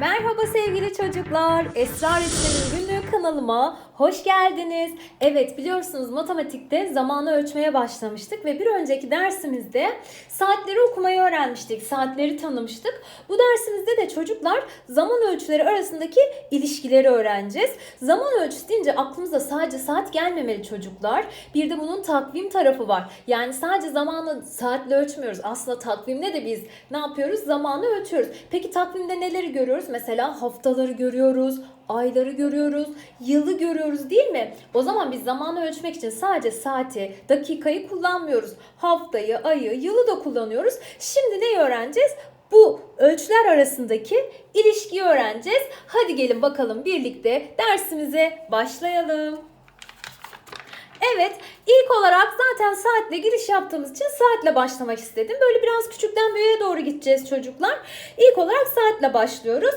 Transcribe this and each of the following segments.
Merhaba sevgili çocuklar. Esra Öğretmen'in günlüğü kanalıma hoş geldiniz. Evet biliyorsunuz matematikte zamanı ölçmeye başlamıştık ve bir önceki dersimizde saatleri okumayı öğrenmiştik. Saatleri tanımıştık. Bu dersimizde de çocuklar zaman ölçüleri arasındaki ilişkileri öğreneceğiz. Zaman ölçüsü deyince aklımıza sadece saat gelmemeli çocuklar. Bir de bunun takvim tarafı var. Yani sadece zamanı saatle ölçmüyoruz. Aslında takvimde de biz ne yapıyoruz? Zamanı ölçüyoruz. Peki takvimde neleri görüyoruz? Mesela haftaları görüyoruz, ayları görüyoruz, yılı görüyoruz değil mi? O zaman biz zamanı ölçmek için sadece saati, dakikayı kullanmıyoruz. Haftayı, ayı, yılı da kullanıyoruz. Şimdi neyi öğreneceğiz? Bu ölçüler arasındaki ilişkiyi öğreneceğiz. Hadi gelin bakalım birlikte dersimize başlayalım. Evet, ilk olarak zaten saatle giriş yaptığımız için saatle başlamak istedim. Böyle biraz küçükten büyüğe doğru gideceğiz çocuklar. İlk olarak saatle başlıyoruz.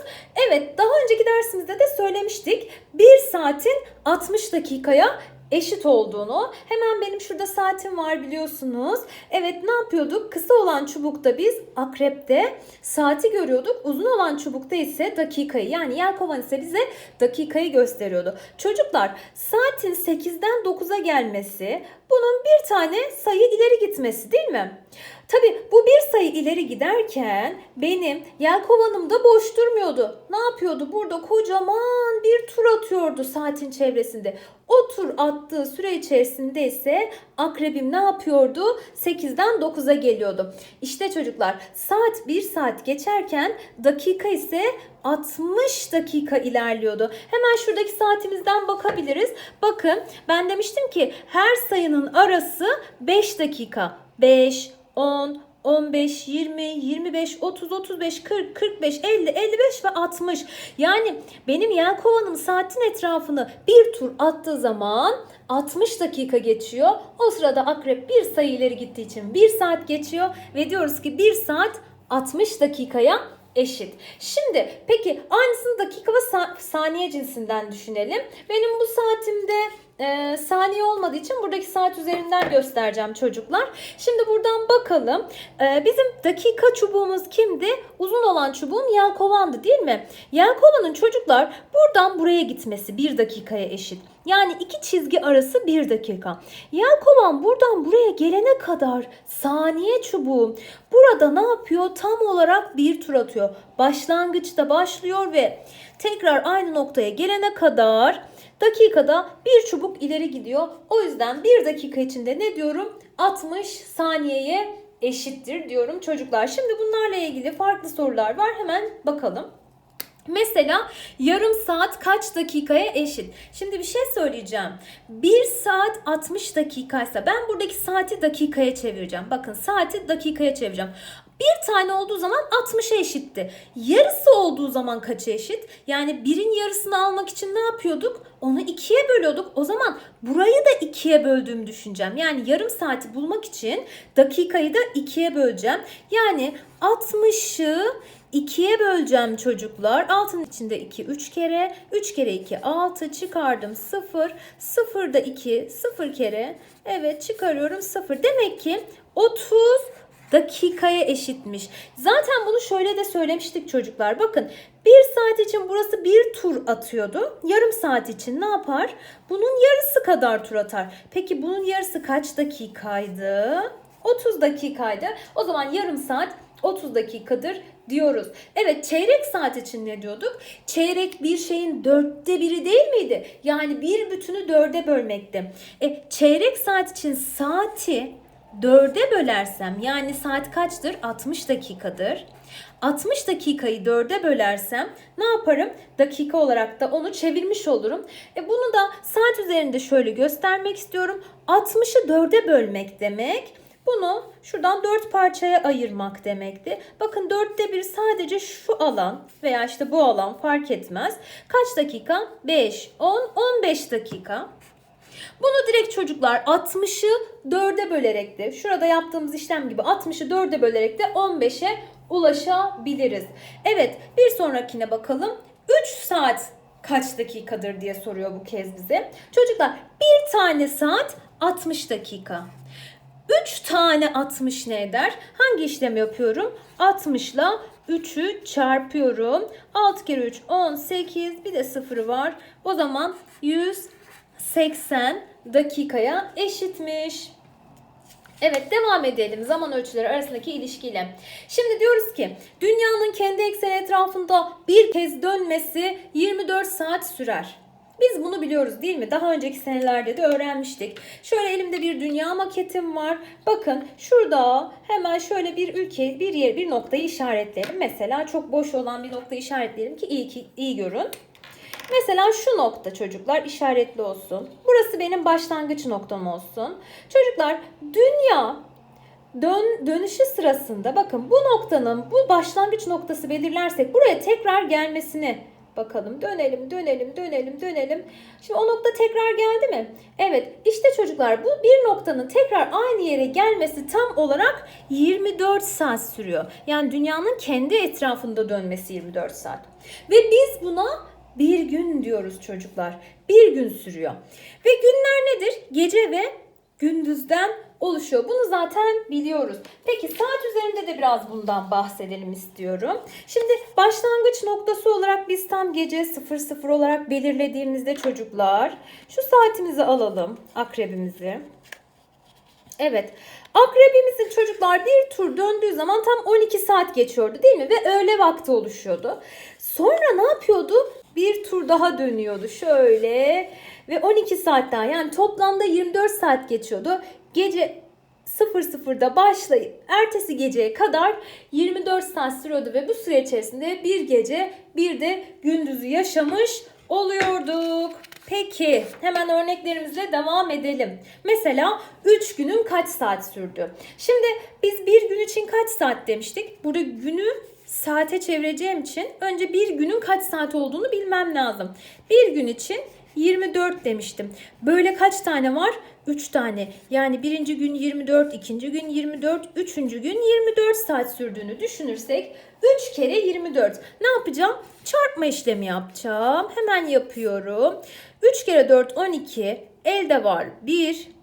Evet, daha önceki dersimizde de söylemiştik. Bir saatin 60 dakikaya eşit olduğunu. Hemen benim şurada saatim var biliyorsunuz. Evet ne yapıyorduk? Kısa olan çubukta biz akrepte saati görüyorduk. Uzun olan çubukta ise dakikayı yani yelkovan ise bize dakikayı gösteriyordu. Çocuklar saatin 8'den 9'a gelmesi bunun bir tane sayı ileri gitmesi değil mi? Tabi bu bir sayı ileri giderken benim yelkovanım da boş durmuyordu. Ne yapıyordu? Burada kocaman bir tur atıyordu saatin çevresinde. O tur attığı süre içerisinde ise akrebim ne yapıyordu? 8'den 9'a geliyordu. İşte çocuklar saat 1 saat geçerken dakika ise 60 dakika ilerliyordu. Hemen şuradaki saatimizden bakabiliriz. Bakın ben demiştim ki her sayının arası 5 dakika. 5, 10, 15, 20, 25, 30, 35, 40, 45, 50, 55 ve 60. Yani benim yelkovanım saatin etrafını bir tur attığı zaman 60 dakika geçiyor. O sırada akrep bir sayı ileri gittiği için 1 saat geçiyor ve diyoruz ki 1 saat 60 dakikaya eşit. Şimdi peki aynısını dakika ve sa- saniye cinsinden düşünelim. Benim bu saatimde e, saniye olmadığı için buradaki saat üzerinden göstereceğim çocuklar. Şimdi buradan bakalım. E, bizim dakika çubuğumuz kimdi? Uzun olan çubuğum yelkovandı değil mi? Yelkovanın çocuklar buradan buraya gitmesi bir dakikaya eşit. Yani iki çizgi arası bir dakika. Yelkovan buradan buraya gelene kadar saniye çubuğu burada ne yapıyor? Tam olarak bir tur atıyor. Başlangıçta başlıyor ve tekrar aynı noktaya gelene kadar dakikada bir çubuk ileri gidiyor. O yüzden bir dakika içinde ne diyorum? 60 saniyeye eşittir diyorum çocuklar. Şimdi bunlarla ilgili farklı sorular var. Hemen bakalım. Mesela yarım saat kaç dakikaya eşit? Şimdi bir şey söyleyeceğim. 1 saat 60 dakikaysa ben buradaki saati dakikaya çevireceğim. Bakın saati dakikaya çevireceğim. Bir tane olduğu zaman 60'a eşitti. Yarısı olduğu zaman kaça eşit? Yani birin yarısını almak için ne yapıyorduk? Onu ikiye bölüyorduk. O zaman burayı da ikiye böldüğümü düşüneceğim. Yani yarım saati bulmak için dakikayı da ikiye böleceğim. Yani 60'ı 2'ye böleceğim çocuklar. Altın içinde 2 3 kere. 3 kere 2 6 çıkardım 0. 0 da 2 0 kere. Evet çıkarıyorum 0. Demek ki 30 dakikaya eşitmiş. Zaten bunu şöyle de söylemiştik çocuklar. Bakın bir saat için burası bir tur atıyordu. Yarım saat için ne yapar? Bunun yarısı kadar tur atar. Peki bunun yarısı kaç dakikaydı? 30 dakikaydı. O zaman yarım saat 30 dakikadır diyoruz. Evet çeyrek saat için ne diyorduk? Çeyrek bir şeyin dörtte biri değil miydi? Yani bir bütünü dörde bölmekti. E, çeyrek saat için saati dörde bölersem yani saat kaçtır? 60 dakikadır. 60 dakikayı dörde bölersem ne yaparım? Dakika olarak da onu çevirmiş olurum. E bunu da saat üzerinde şöyle göstermek istiyorum. 60'ı dörde bölmek demek. Bunu şuradan dört parçaya ayırmak demekti. Bakın dörtte bir sadece şu alan veya işte bu alan fark etmez. Kaç dakika? 5, 10, 15 dakika. Bunu direkt çocuklar 60'ı 4'e bölerek de şurada yaptığımız işlem gibi 60'ı 4'e bölerek de 15'e ulaşabiliriz. Evet bir sonrakine bakalım. 3 saat kaç dakikadır diye soruyor bu kez bize. Çocuklar bir tane saat 60 dakika. 3 tane 60 ne eder? Hangi işlemi yapıyorum? 60 ile 3'ü çarpıyorum. 6 kere 3 18 bir de 0 var. O zaman 180 dakikaya eşitmiş. Evet devam edelim zaman ölçüleri arasındaki ilişkiyle. Şimdi diyoruz ki dünyanın kendi ekseni etrafında bir kez dönmesi 24 saat sürer. Biz bunu biliyoruz değil mi? Daha önceki senelerde de öğrenmiştik. Şöyle elimde bir dünya maketim var. Bakın şurada hemen şöyle bir ülke, bir yer, bir noktayı işaretleyelim. Mesela çok boş olan bir noktayı işaretleyelim ki iyi, ki, iyi görün. Mesela şu nokta çocuklar işaretli olsun. Burası benim başlangıç noktam olsun. Çocuklar dünya dön, dönüşü sırasında bakın bu noktanın bu başlangıç noktası belirlersek buraya tekrar gelmesini bakalım. Dönelim, dönelim, dönelim, dönelim. Şimdi o nokta tekrar geldi mi? Evet. işte çocuklar bu bir noktanın tekrar aynı yere gelmesi tam olarak 24 saat sürüyor. Yani dünyanın kendi etrafında dönmesi 24 saat. Ve biz buna bir gün diyoruz çocuklar. Bir gün sürüyor. Ve günler nedir? Gece ve gündüzden oluşuyor. Bunu zaten biliyoruz. Peki saat üzerinde de biraz bundan bahsedelim istiyorum. Şimdi başlangıç noktası olarak biz tam gece 00 olarak belirlediğimizde çocuklar şu saatimizi alalım akrebimizi. Evet. Akrebimizin çocuklar bir tur döndüğü zaman tam 12 saat geçiyordu değil mi? Ve öğle vakti oluşuyordu. Sonra ne yapıyordu? Bir tur daha dönüyordu şöyle ve 12 saat daha yani toplamda 24 saat geçiyordu. Gece 00'da başlayıp ertesi geceye kadar 24 saat sürüyordu ve bu süre içerisinde bir gece bir de gündüzü yaşamış oluyorduk. Peki hemen örneklerimizle devam edelim. Mesela 3 günün kaç saat sürdü? Şimdi biz bir gün için kaç saat demiştik? Burada günü saate çevireceğim için önce bir günün kaç saat olduğunu bilmem lazım. Bir gün için 24 demiştim. Böyle kaç tane var? 3 tane. Yani birinci gün 24, ikinci gün 24, üçüncü gün 24 saat sürdüğünü düşünürsek 3 kere 24. Ne yapacağım? Çarpma işlemi yapacağım. Hemen yapıyorum. 3 kere 4 12. Elde var 1.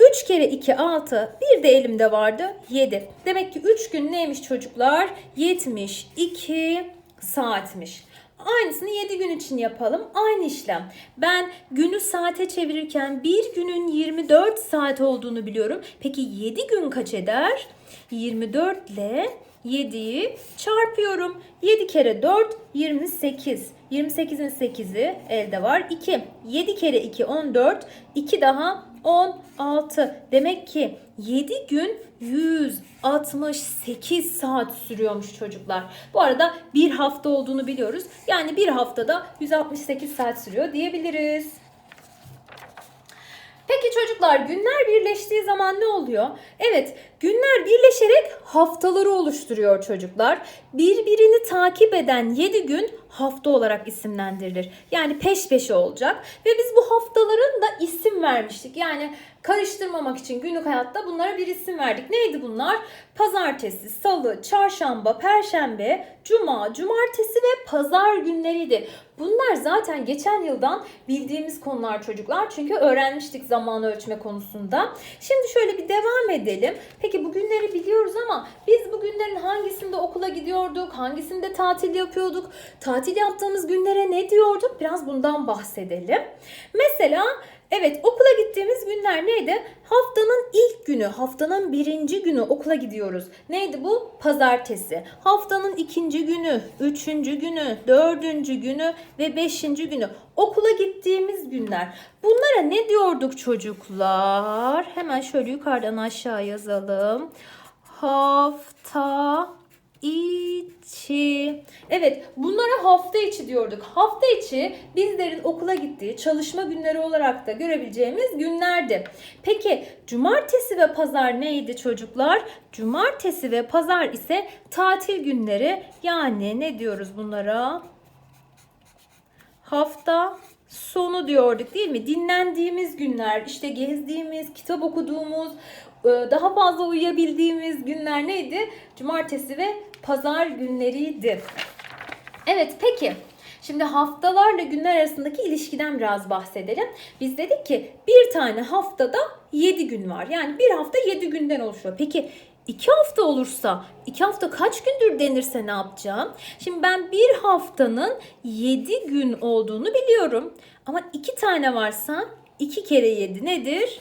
3 kere 2 6. Bir de elimde vardı 7. Demek ki 3 gün neymiş çocuklar? 72 saatmiş. Aynısını 7 gün için yapalım. Aynı işlem. Ben günü saate çevirirken bir günün 24 saat olduğunu biliyorum. Peki 7 gün kaç eder? 24 ile 7'yi çarpıyorum. 7 kere 4 28. 28'in 8'i elde var. 2. 7 kere 2 14. 2 daha 16. Demek ki 7 gün 168 saat sürüyormuş çocuklar. Bu arada bir hafta olduğunu biliyoruz. Yani bir haftada 168 saat sürüyor diyebiliriz. Peki çocuklar günler birleştiği zaman ne oluyor? Evet günler birleşerek haftaları oluşturuyor çocuklar. Birbirini takip eden 7 gün hafta olarak isimlendirilir. Yani peş peşe olacak ve biz bu haftaların da isim vermiştik. Yani karıştırmamak için günlük hayatta bunlara bir isim verdik. Neydi bunlar? Pazartesi, salı, çarşamba, perşembe, cuma, cumartesi ve pazar günleriydi. Bunlar zaten geçen yıldan bildiğimiz konular çocuklar. Çünkü öğrenmiştik zaman ölçme konusunda. Şimdi şöyle bir devam edelim. Peki bu günleri biliyoruz ama biz bu günlerin hangisinde okula gidiyorduk? Hangisinde tatil yapıyorduk? Tatil yaptığımız günlere ne diyorduk? Biraz bundan bahsedelim. Mesela Evet okula gittiğimiz günler neydi? Haftanın ilk günü, haftanın birinci günü okula gidiyoruz. Neydi bu? Pazartesi. Haftanın ikinci günü, üçüncü günü, dördüncü günü ve beşinci günü. Okula gittiğimiz günler. Bunlara ne diyorduk çocuklar? Hemen şöyle yukarıdan aşağı yazalım. Hafta içi. Evet bunlara hafta içi diyorduk. Hafta içi bizlerin okula gittiği çalışma günleri olarak da görebileceğimiz günlerdi. Peki cumartesi ve pazar neydi çocuklar? Cumartesi ve pazar ise tatil günleri. Yani ne diyoruz bunlara? Hafta sonu diyorduk değil mi? Dinlendiğimiz günler, işte gezdiğimiz, kitap okuduğumuz, daha fazla uyuyabildiğimiz günler neydi? Cumartesi ve pazar günleriydi. Evet peki. Şimdi haftalarla günler arasındaki ilişkiden biraz bahsedelim. Biz dedik ki bir tane haftada 7 gün var. Yani bir hafta 7 günden oluşuyor. Peki 2 hafta olursa 2 hafta kaç gündür denirse ne yapacağım? Şimdi ben bir haftanın 7 gün olduğunu biliyorum. Ama 2 tane varsa 2 kere 7 nedir?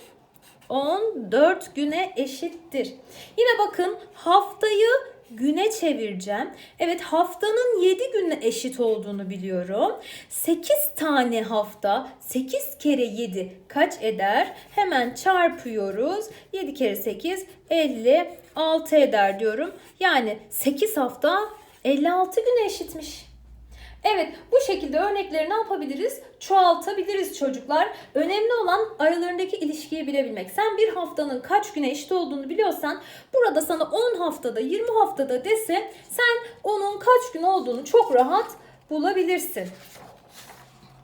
14 güne eşittir. Yine bakın haftayı güne çevireceğim. Evet haftanın 7 günle eşit olduğunu biliyorum. 8 tane hafta 8 kere 7 kaç eder? Hemen çarpıyoruz. 7 kere 8 56 eder diyorum. Yani 8 hafta 56 güne eşitmiş. Evet bu şekilde örnekleri ne yapabiliriz? Çoğaltabiliriz çocuklar. Önemli olan aralarındaki ilişkiyi bilebilmek. Sen bir haftanın kaç güne eşit olduğunu biliyorsan burada sana 10 haftada 20 haftada dese sen onun kaç gün olduğunu çok rahat bulabilirsin.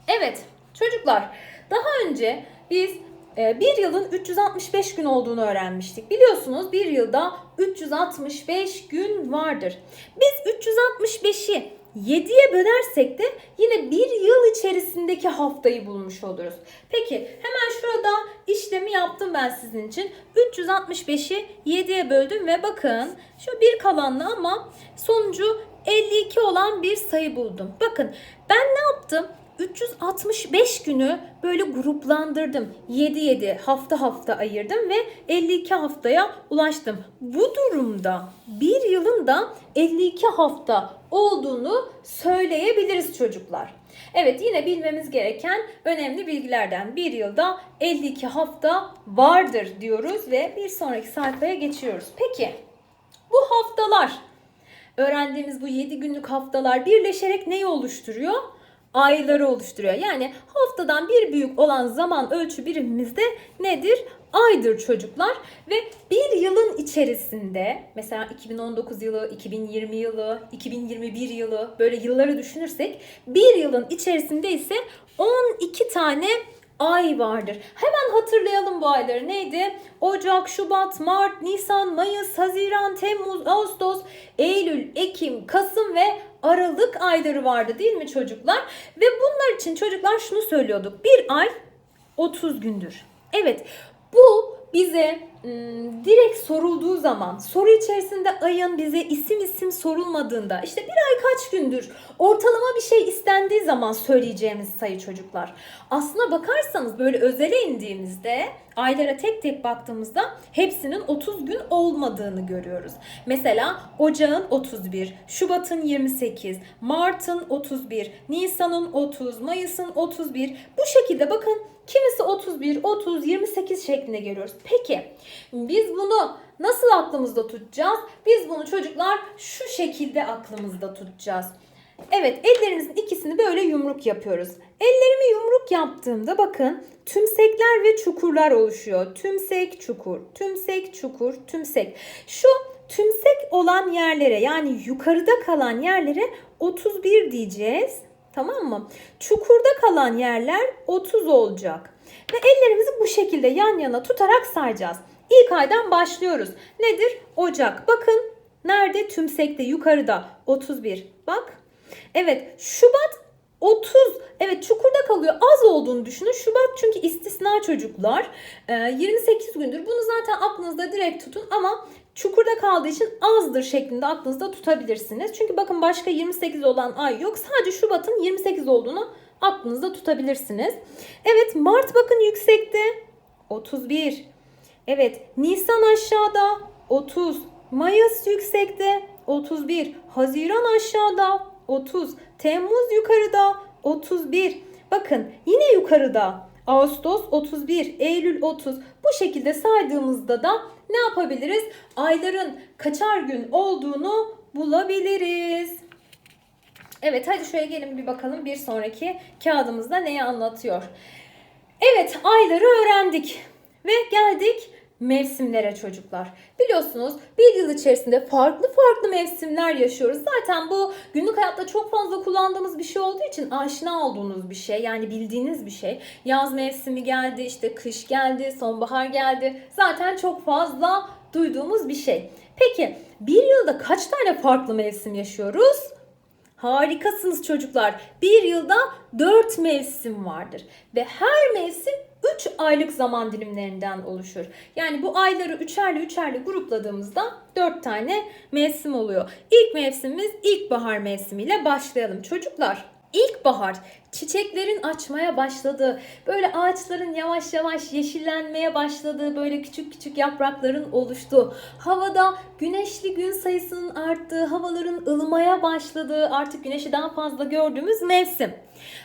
Evet çocuklar daha önce biz e, bir yılın 365 gün olduğunu öğrenmiştik. Biliyorsunuz bir yılda 365 gün vardır. Biz 365'i 7'ye bölersek de yine bir yıl içerisindeki haftayı bulmuş oluruz. Peki hemen şurada işlemi yaptım ben sizin için. 365'i 7'ye böldüm ve bakın şu bir kalanlı ama sonucu 52 olan bir sayı buldum. Bakın ben ne yaptım? 365 günü böyle gruplandırdım. 7 7 hafta hafta ayırdım ve 52 haftaya ulaştım. Bu durumda bir yılın da 52 hafta olduğunu söyleyebiliriz çocuklar. Evet yine bilmemiz gereken önemli bilgilerden bir yılda 52 hafta vardır diyoruz ve bir sonraki sayfaya geçiyoruz. Peki bu haftalar öğrendiğimiz bu 7 günlük haftalar birleşerek neyi oluşturuyor? Ayları oluşturuyor. Yani haftadan bir büyük olan zaman ölçü birimimiz de nedir? Aydır çocuklar ve bir yılın içerisinde mesela 2019 yılı, 2020 yılı, 2021 yılı böyle yılları düşünürsek bir yılın içerisinde ise 12 tane ay vardır. Hemen hatırlayalım bu ayları. Neydi? Ocak, Şubat, Mart, Nisan, Mayıs, Haziran, Temmuz, Ağustos, Eylül, Ekim, Kasım ve Aralık ayları vardı değil mi çocuklar? Ve bunlar için çocuklar şunu söylüyorduk. Bir ay 30 gündür. Evet bu bize direkt sorulduğu zaman soru içerisinde ayın bize isim isim sorulmadığında işte bir ay kaç gündür ortalama bir şey istendiği zaman söyleyeceğimiz sayı çocuklar. Aslına bakarsanız böyle özele indiğimizde aylara tek tek baktığımızda hepsinin 30 gün olmadığını görüyoruz. Mesela Ocağın 31, Şubat'ın 28, Mart'ın 31, Nisan'ın 30, Mayıs'ın 31. Bu şekilde bakın kimisi 31, 30, 28 şeklinde görüyoruz. Peki biz bunu nasıl aklımızda tutacağız? Biz bunu çocuklar şu şekilde aklımızda tutacağız. Evet ellerimizin ikisini böyle yumruk yapıyoruz. Ellerimi yumruk yaptığımda bakın tümsekler ve çukurlar oluşuyor. Tümsek, çukur, tümsek, çukur, tümsek. Şu tümsek olan yerlere yani yukarıda kalan yerlere 31 diyeceğiz. Tamam mı? Çukurda kalan yerler 30 olacak. Ve ellerimizi bu şekilde yan yana tutarak sayacağız. İlk aydan başlıyoruz. Nedir? Ocak. Bakın nerede? Tümsekte yukarıda 31. Bak. Evet Şubat 30. Evet çukurda kalıyor. Az olduğunu düşünün. Şubat çünkü istisna çocuklar. Ee, 28 gündür. Bunu zaten aklınızda direkt tutun ama çukurda kaldığı için azdır şeklinde aklınızda tutabilirsiniz. Çünkü bakın başka 28 olan ay yok. Sadece Şubat'ın 28 olduğunu aklınızda tutabilirsiniz. Evet Mart bakın yüksekte. 31. Evet Nisan aşağıda 30. Mayıs yüksekte 31. Haziran aşağıda 30. Temmuz yukarıda 31. Bakın yine yukarıda Ağustos 31, Eylül 30. Bu şekilde saydığımızda da ne yapabiliriz? Ayların kaçar gün olduğunu bulabiliriz. Evet hadi şöyle gelin bir bakalım bir sonraki kağıdımızda neyi anlatıyor. Evet ayları öğrendik ve geldik mevsimlere çocuklar. Biliyorsunuz bir yıl içerisinde farklı farklı mevsimler yaşıyoruz. Zaten bu günlük hayatta çok fazla kullandığımız bir şey olduğu için aşina olduğunuz bir şey. Yani bildiğiniz bir şey. Yaz mevsimi geldi, işte kış geldi, sonbahar geldi. Zaten çok fazla duyduğumuz bir şey. Peki bir yılda kaç tane farklı mevsim yaşıyoruz? Harikasınız çocuklar. Bir yılda dört mevsim vardır. Ve her mevsim 3 aylık zaman dilimlerinden oluşur. Yani bu ayları üçerli üçerli grupladığımızda 4 tane mevsim oluyor. İlk mevsimimiz ilkbahar mevsimiyle başlayalım çocuklar. İlkbahar çiçeklerin açmaya başladığı, böyle ağaçların yavaş yavaş yeşillenmeye başladığı, böyle küçük küçük yaprakların oluştuğu, havada güneşli gün sayısının arttığı, havaların ılımaya başladığı, artık güneşi daha fazla gördüğümüz mevsim.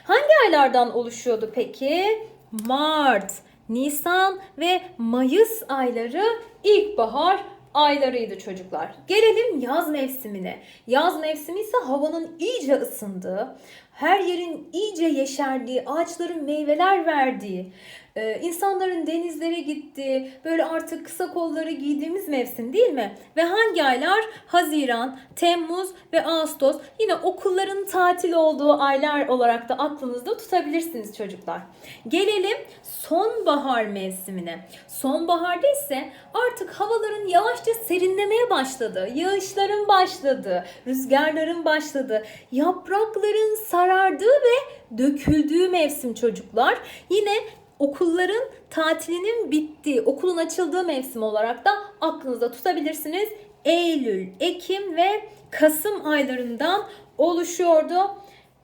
Hangi aylardan oluşuyordu peki? Mart, Nisan ve Mayıs ayları ilkbahar aylarıydı çocuklar. Gelelim yaz mevsimine. Yaz mevsimi ise havanın iyice ısındığı, her yerin iyice yeşerdiği, ağaçların meyveler verdiği, e, insanların denizlere gittiği, böyle artık kısa kolları giydiğimiz mevsim değil mi? Ve hangi aylar? Haziran, Temmuz ve Ağustos. Yine okulların tatil olduğu aylar olarak da aklınızda tutabilirsiniz çocuklar. Gelelim sonbahar mevsimine. Sonbaharda ise artık havaların yavaşça serinlemeye başladığı, yağışların başladığı, rüzgarların başladığı, yaprakların sarardığı ve döküldüğü mevsim çocuklar. Yine okulların tatilinin bittiği, okulun açıldığı mevsim olarak da aklınızda tutabilirsiniz. Eylül, Ekim ve Kasım aylarından oluşuyordu.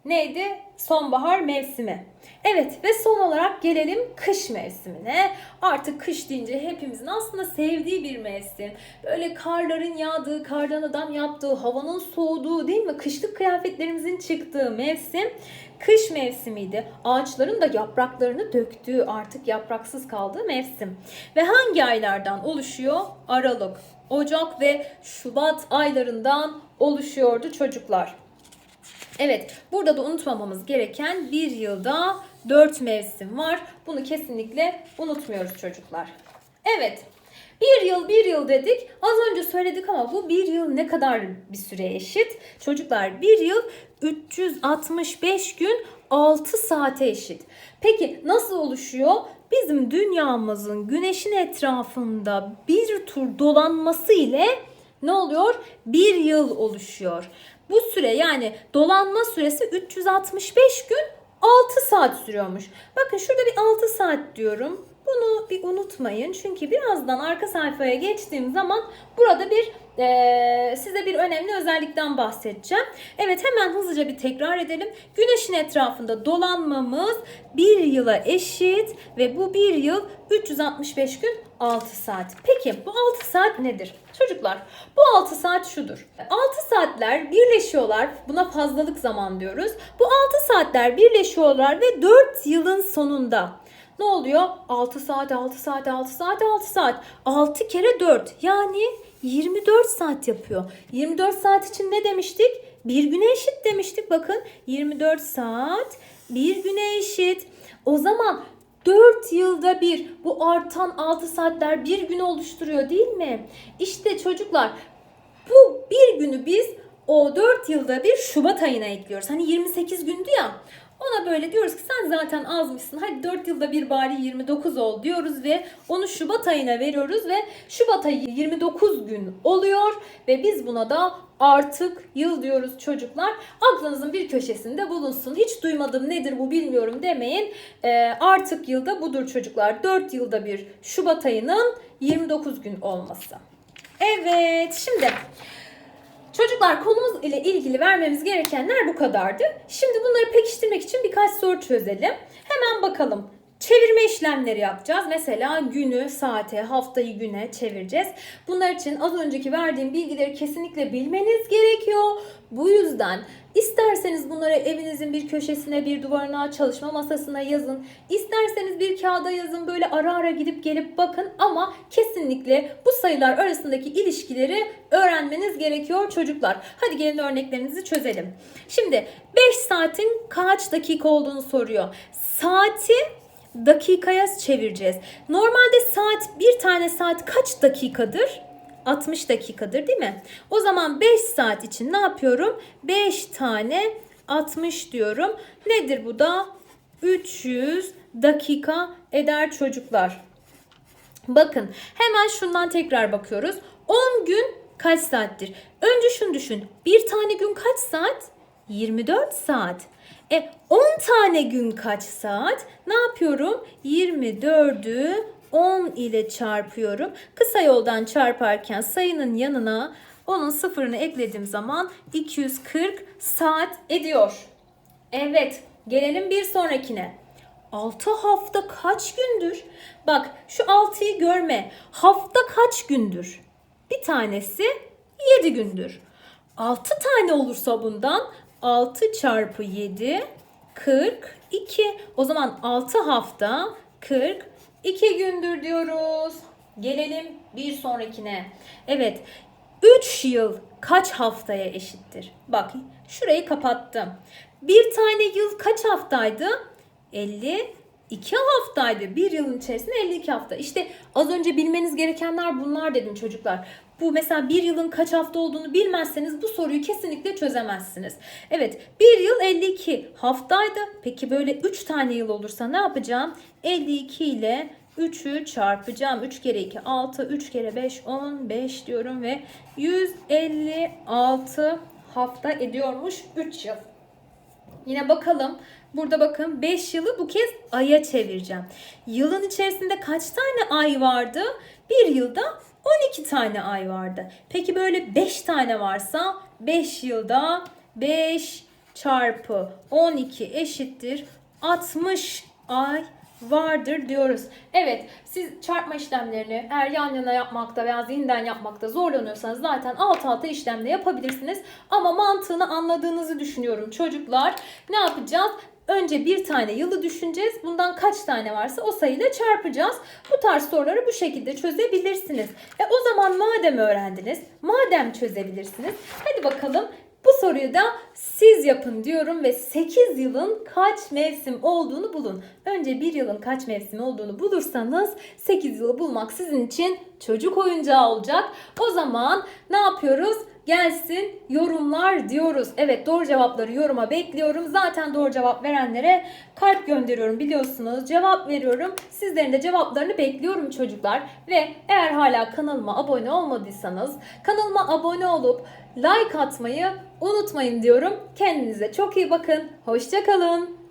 Neydi? Sonbahar mevsimi. Evet ve son olarak gelelim kış mevsimine. Artık kış deyince hepimizin aslında sevdiği bir mevsim. Böyle karların yağdığı, kardan adam yaptığı, havanın soğuduğu değil mi? Kışlık kıyafetlerimizin çıktığı mevsim kış mevsimiydi. Ağaçların da yapraklarını döktüğü, artık yapraksız kaldığı mevsim. Ve hangi aylardan oluşuyor? Aralık, Ocak ve Şubat aylarından oluşuyordu çocuklar. Evet, burada da unutmamamız gereken bir yılda 4 mevsim var. Bunu kesinlikle unutmuyoruz çocuklar. Evet, bir yıl bir yıl dedik. Az önce söyledik ama bu bir yıl ne kadar bir süre eşit? Çocuklar bir yıl 365 gün 6 saate eşit. Peki nasıl oluşuyor? Bizim dünyamızın güneşin etrafında bir tur dolanması ile ne oluyor? Bir yıl oluşuyor. Bu süre yani dolanma süresi 365 gün 6 saat sürüyormuş. Bakın şurada bir 6 saat diyorum. Bunu bir unutmayın. Çünkü birazdan arka sayfaya geçtiğim zaman burada bir e, size bir önemli özellikten bahsedeceğim. Evet hemen hızlıca bir tekrar edelim. Güneşin etrafında dolanmamız bir yıla eşit ve bu bir yıl 365 gün 6 saat. Peki bu 6 saat nedir? Çocuklar bu 6 saat şudur. 6 saatler birleşiyorlar. Buna fazlalık zaman diyoruz. Bu 6 saatler birleşiyorlar ve 4 yılın sonunda ne oluyor? 6 saat, 6 saat, 6 saat, 6 saat. 6 kere 4 yani 24 saat yapıyor. 24 saat için ne demiştik? Bir güne eşit demiştik. Bakın 24 saat bir güne eşit. O zaman 4 yılda bir bu artan 6 saatler bir gün oluşturuyor değil mi? İşte çocuklar bu bir günü biz o 4 yılda bir Şubat ayına ekliyoruz. Hani 28 gündü ya. Ona böyle diyoruz ki sen zaten azmışsın. Hadi 4 yılda bir bari 29 ol diyoruz ve onu Şubat ayına veriyoruz ve Şubat ayı 29 gün oluyor ve biz buna da artık yıl diyoruz çocuklar. Aklınızın bir köşesinde bulunsun. Hiç duymadım nedir bu bilmiyorum demeyin. Ee, artık yılda budur çocuklar. 4 yılda bir Şubat ayının 29 gün olması. Evet şimdi Çocuklar konumuz ile ilgili vermemiz gerekenler bu kadardı. Şimdi bunları pekiştirmek için birkaç soru çözelim. Hemen bakalım. Çevirme işlemleri yapacağız. Mesela günü saate, haftayı güne çevireceğiz. Bunlar için az önceki verdiğim bilgileri kesinlikle bilmeniz gerekiyor. Bu yüzden isterseniz bunları evinizin bir köşesine, bir duvarına, çalışma masasına yazın. İsterseniz bir kağıda yazın. Böyle ara ara gidip gelip bakın ama kesinlikle bu sayılar arasındaki ilişkileri öğrenmeniz gerekiyor çocuklar. Hadi gelin örneklerinizi çözelim. Şimdi 5 saatin kaç dakika olduğunu soruyor. Saati dakikaya çevireceğiz. Normalde saat bir tane saat kaç dakikadır? 60 dakikadır değil mi? O zaman 5 saat için ne yapıyorum? 5 tane 60 diyorum. Nedir bu da? 300 dakika eder çocuklar. Bakın hemen şundan tekrar bakıyoruz. 10 gün kaç saattir? Önce şunu düşün. Bir tane gün kaç saat? 24 saat. E 10 tane gün kaç saat? Ne yapıyorum? 24'ü 10 ile çarpıyorum. Kısa yoldan çarparken sayının yanına onun sıfırını eklediğim zaman 240 saat ediyor. Evet, gelelim bir sonrakine. 6 hafta kaç gündür? Bak şu 6'yı görme. Hafta kaç gündür? Bir tanesi 7 gündür. 6 tane olursa bundan 6 çarpı 7 42. O zaman 6 hafta 42 gündür diyoruz. Gelelim bir sonrakine. Evet 3 yıl kaç haftaya eşittir? Bak şurayı kapattım. Bir tane yıl kaç haftaydı? 52 haftaydı. Bir yılın içerisinde 52 hafta. İşte az önce bilmeniz gerekenler bunlar dedim çocuklar. Bu mesela bir yılın kaç hafta olduğunu bilmezseniz bu soruyu kesinlikle çözemezsiniz. Evet bir yıl 52 haftaydı. Peki böyle 3 tane yıl olursa ne yapacağım? 52 ile 3'ü çarpacağım. 3 kere 2 6, 3 kere 5 15 diyorum ve 156 hafta ediyormuş 3 yıl. Yine bakalım. Burada bakın 5 yılı bu kez aya çevireceğim. Yılın içerisinde kaç tane ay vardı? Bir yılda 12 tane ay vardı. Peki böyle 5 tane varsa 5 yılda 5 çarpı 12 eşittir 60 ay vardır diyoruz. Evet siz çarpma işlemlerini eğer yan yana yapmakta veya zihinden yapmakta zorlanıyorsanız zaten alt alta işlemle yapabilirsiniz. Ama mantığını anladığınızı düşünüyorum çocuklar. Ne yapacağız? Önce bir tane yılı düşüneceğiz. Bundan kaç tane varsa o sayıyla çarpacağız. Bu tarz soruları bu şekilde çözebilirsiniz. E o zaman madem öğrendiniz, madem çözebilirsiniz. Hadi bakalım bu soruyu da siz yapın diyorum ve 8 yılın kaç mevsim olduğunu bulun. Önce bir yılın kaç mevsim olduğunu bulursanız 8 yılı bulmak sizin için çocuk oyuncağı olacak. O zaman ne yapıyoruz? Gelsin yorumlar diyoruz. Evet doğru cevapları yoruma bekliyorum. Zaten doğru cevap verenlere kalp gönderiyorum biliyorsunuz. Cevap veriyorum. Sizlerin de cevaplarını bekliyorum çocuklar. Ve eğer hala kanalıma abone olmadıysanız kanalıma abone olup like atmayı unutmayın diyorum. Kendinize çok iyi bakın. Hoşçakalın.